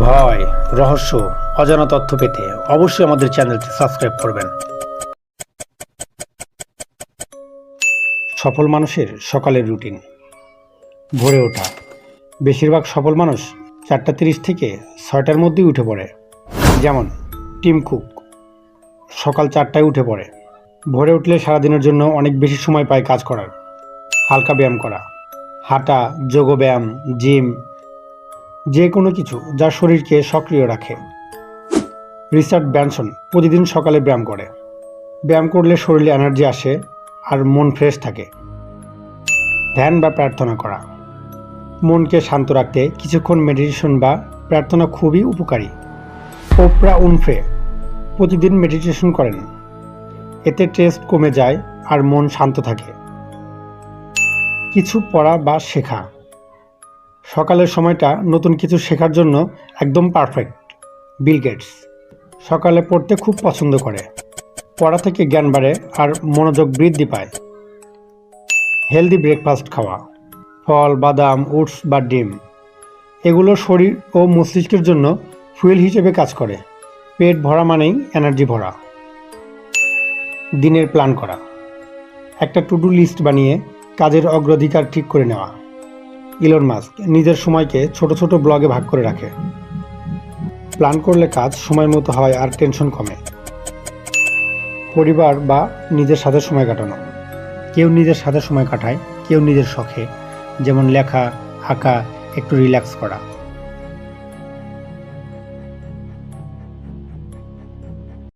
ভয়, রহস্য, অজানা তথ্য পেতে অবশ্যই আমাদের চ্যানেলটি সাবস্ক্রাইব করবেন। সফল মানুষের সকালের রুটিন। ভোরে ওঠা। বেশিরভাগ সফল মানুষ চারটা তিরিশ থেকে ছয়টার মধ্যেই উঠে পড়ে। যেমন, টিম কুক। সকাল চারটায় উঠে পড়ে। ভোরে উঠলে সারাদিনের জন্য অনেক বেশি সময় পায় কাজ করার। হালকা ব্যায়াম করা। হাঁটা, যোগব্যায়াম, জিম যে কোনো কিছু যা শরীরকে সক্রিয় রাখে। রিচার্ড ব্যানসন প্রতিদিন সকালে ব্যায়াম করে। ব্যায়াম করলে শরীরে এনার্জি আসে আর মন ফ্রেশ থাকে। ধ্যান বা প্রার্থনা করা। মনকে শান্ত রাখতে কিছুক্ষণ মেডিটেশন বা প্রার্থনা খুবই উপকারী। ওপরা উনফে প্রতিদিন মেডিটেশন করেন। এতে টেস্ট কমে যায় আর মন শান্ত থাকে। কিছু পড়া বা শেখা। সকালের সময়টা নতুন কিছু শেখার জন্য একদম পারফেক্ট বিল গেটস সকালে পড়তে খুব পছন্দ করে। পড়া থেকে জ্ঞান বাড়ে আর মনোযোগ বৃদ্ধি পায়। হেলদি ব্রেকফাস্ট খাওয়া, ফল, বাদাম, ওটস বা ডিম, এগুলো শরীর ও মস্তিষ্কের জন্য ফুয়েল হিসেবে কাজ করে। পেট ভরা মানেই এনার্জি ভরা। দিনের প্ল্যান করা। একটা টু ডু লিস্ট বানিয়ে কাজের অগ্রাধিকার ঠিক করে নেওয়া। ইলন মাস্ক নিজের সময়কে ছোট ছোট ব্লগে ভাগ করে রাখে। প্ল্যান করলে কাজ সময় মতো হয় আর টেনশন কমে। পরিবার বা নিজের সাথে সময় কাটানো। কেউ নিজের সাথে সময় কাটায়, কেউ নিজের শখে। যেমন লেখা, আঁকা, একটু রিল্যাক্স করা।